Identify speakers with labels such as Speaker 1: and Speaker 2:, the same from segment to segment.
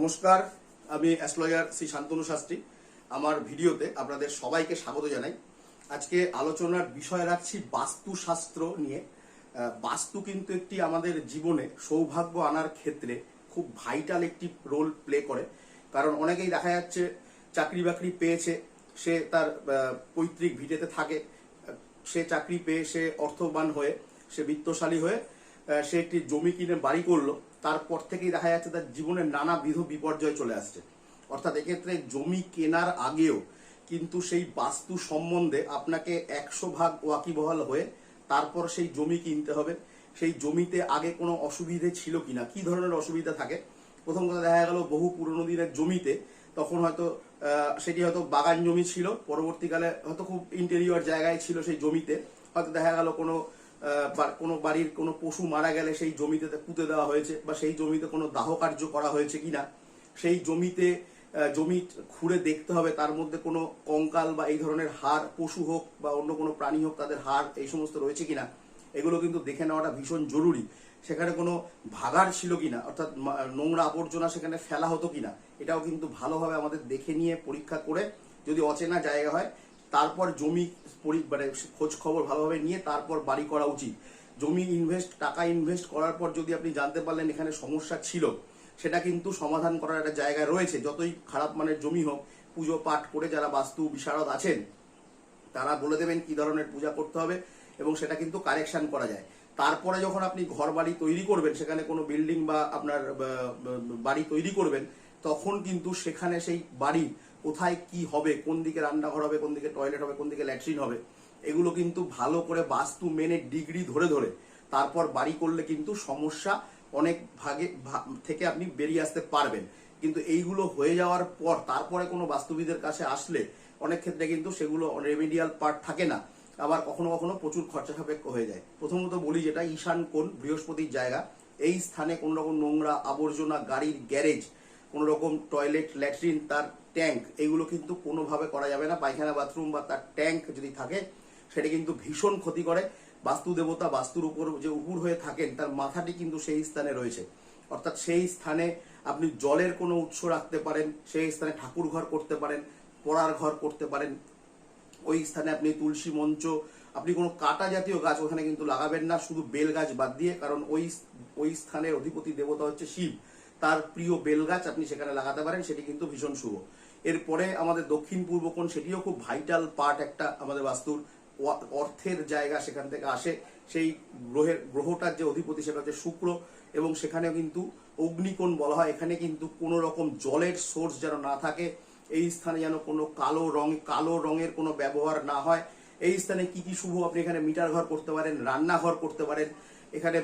Speaker 1: নমস্কার, আমি অ্যাস্ট্রোলজার শ্রী শান্তনু শাস্ত্রী। আমার ভিডিওতে আপনাদের সবাইকে স্বাগত জানাই। আজকে আলোচনার বিষয় রাখছি বাস্তুশাস্ত্র নিয়ে। বাস্তু কিন্তু একটি আমাদের জীবনে সৌভাগ্য আনার ক্ষেত্রে খুব ভাইটাল একটি রোল প্লে করে। কারণ অনেকেই দেখা যাচ্ছে চাকরি বাকরি পেয়েছে, সে তার পৈতৃক ভিটেতে থাকে। সে চাকরি পেয়ে সে অর্থবান হয়ে, সে বিত্তশালী হয়ে সে একটি জমি কিনে বাড়ি করল। তারপর থেকেই দেখা যাচ্ছে তার জীবনে নানাবিধ বিপর্যয় চলে আসছে। অর্থাৎ এক্ষেত্রে জমি কেনার আগেও কিন্তু সেই বাস্তু সম্বন্ধে আপনাকে একশো ভাগ ওয়াকিবহাল হয়ে তারপর সেই জমি কিনতে হবে। সেই জমিতে আগে কোনো অসুবিধে ছিল কিনা? কি ধরনের অসুবিধা থাকে? প্রথম কথা দেখা গেল বহু পুরনো দিনের জমিতে তখন হয়তো সেটি হয়তো বাগান জমি ছিল। পরবর্তীকালে হয়তো খুব ইন্টেরিয়র জায়গায় ছিল সেই জমিতে। হয়তো দেখা গেল কোনো কোনো বাড়ির কোনো পশু মারা গেলে সেই জমিতে পুঁতে দেওয়া হয়েছে বা সেই জমিতে কোনো দাহ কার্য করা হয়েছে কিনা, সেই জমিতে জমি খুঁড়ে দেখতে হবে, তার মধ্যে কোনো কঙ্কাল বা এই ধরনের হাড়, পশু হোক বা অন্য কোনো প্রাণী হোক, তাদের হাড় এই সমস্ত রয়েছে কিনা, এগুলো কিন্তু দেখে নেওয়াটা ভীষণ জরুরি। সেখানে কোনো ভাগার ছিল কিনা, অর্থাৎ নোংরা আবর্জনা সেখানে ফেলা হতো কিনা, এটাও কিন্তু ভালোভাবে আমাদের দেখে নিয়ে পরীক্ষা করে যদি অচেনা জায়গা হয় তারপর জমি মানে খোঁজ খবর ভালোভাবে নিয়ে তারপর বাড়ি করা উচিত। জমি ইনভেস্ট টাকা ইনভেস্ট করার পর যদি আপনি জানতে পারলেন এখানে সমস্যা ছিল, সেটা কিন্তু সমাধান করার একটা জায়গা রয়েছে। যতই খারাপ মানের জমি হোক, পুজো পাঠ করে যারা বাস্তু বিশারদ আছেন, তারা বলে দেবেন কি ধরনের পূজা করতে হবে এবং সেটা কিন্তু কারেকশন করা যায়। তারপরে যখন আপনি ঘর বাড়ি তৈরি করবেন, সেখানে কোনো বিল্ডিং বা আপনার বাড়ি তৈরি করবেন তখন কিন্তু সেখানে সেই বাড়ি কোথায় কি হবে, কোন দিকে রান্নাঘর হবে, কোন দিকে টয়লেট হবে, কোন দিকে ল্যাট্রিন হবে, এগুলো কিন্তু ভালো করে বাস্তু মেনে ডিগ্রি ধরে ধরে। তারপর বাড়ি করলে কিন্তু সমস্যা অনেক ভাগে থেকে আপনি বেরিয়ে আসতে পারবেন। কিন্তু এইগুলো হয়ে যাওয়ার পর, তারপরে কোনো বাস্তুবিদের কাছে আসলে অনেক ক্ষেত্রে কিন্তু সেগুলো রেমিডিয়াল পার্ট থাকে না। আবার কখনো কখনো প্রচুর খরচা সাপেক্ষ হয়ে যায়। প্রথমত বলি যেটা, ঈশান কোণ, বৃহস্পতির জায়গা। এই স্থানে কোনো রকম নোংরা আবর্জনা, গাড়ির গ্যারেজ কোনো রকম টয়লেট ল্যাট্রিন তার ট্যাঙ্ক এগুলো কিন্তু কোনোভাবে করা যাবে না। পায়খানা বাথরুম বা তার ট্যাঙ্ক যদি থাকে, সেটা কিন্তু ভীষণ ক্ষতি করে। বাস্তু দেবতা বাস্তুর উপর যে উপর হয়ে থাকেন, তার মাথাটি কিন্তু সেই স্থানে রয়েছে। অর্থাৎ সেই স্থানে আপনি জলের কোনো উৎস রাখতে পারেন, সেই স্থানে ঠাকুর ঘর করতে পারেন, পড়ার ঘর করতে পারেন। ওই স্থানে আপনি তুলসী মঞ্চ, আপনি কোনো কাটা জাতীয় গাছ ওখানে কিন্তু লাগাবেন না, শুধু বেল গাছ বাদ দিয়ে, কারণ ওই ওই স্থানের অধিপতি দেবতা হচ্ছে শিব। তার প্রিয় বেল গাছ আপনি সেখানে লাগাতে পারেন, সেটি কিন্তু ভীষণ শুভ। এরপরে আমাদের দক্ষিণ পূর্ব কোণ, সেটিও খুব ভাইটাল পার্ট একটা আমাদের বাস্তুর অর্থের জায়গা সেখান থেকে আসে। সেই গ্রহের, গ্রহটার যে অধিপতি সেটা হচ্ছে শুক্র এবং সেখানে কিন্তু অগ্নিকোণ বলা হয়। এখানে কিন্তু কোনো রকম জলের সোর্স যেন না থাকে, এই স্থানে যেন কোনো কালো রং কালো রঙের কোনো ব্যবহার না হয়। এই স্থানে কি কি শুভ আপনি এখানে মিটার ঘর করতে পারেন, রান্নাঘর করতে পারেন, এখানে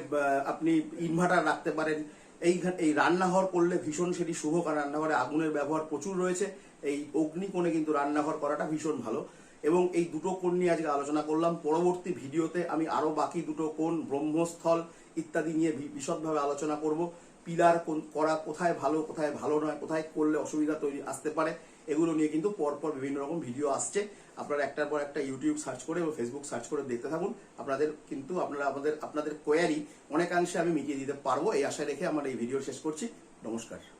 Speaker 1: আপনি ইনভার্টার রাখতে পারেন এই এই রান্নাঘর করলে ভীষণ সেটি শুভ, কারণ রান্নাঘরে আগুনের ব্যবহার প্রচুর রয়েছে। এই অগ্নিকোণে কিন্তু রান্নাঘর করাটা ভীষণ ভালো। এবং এই দুটো কোণ নিয়ে আজকে আলোচনা করলাম। পরবর্তী ভিডিওতে আমি আরও বাকি দুটো কোণ, ব্রহ্মস্থল ইত্যাদি নিয়ে বিশদভাবে আলোচনা করব। পিলার করা কোথায় ভালো কোথায় ভালো নয়, কোথায় করলে অসুবিধা তৈরি আসতে পারে। এগুলো নিয়ে কিন্তু পরপর বিভিন্ন রকম ভিডিও আসছে। আপনারা একটার পর একটা ইউটিউব সার্চ করে এবং ফেসবুক সার্চ করে দেখতে থাকুন। আপনাদের কিন্তু আপনারা আমাদের, আপনাদের কোয়ারি অনেকাংশে আমি মিটিয়ে দিতে পারব। এই আশায় রেখে আমার এই ভিডিও শেষ করছি। নমস্কার।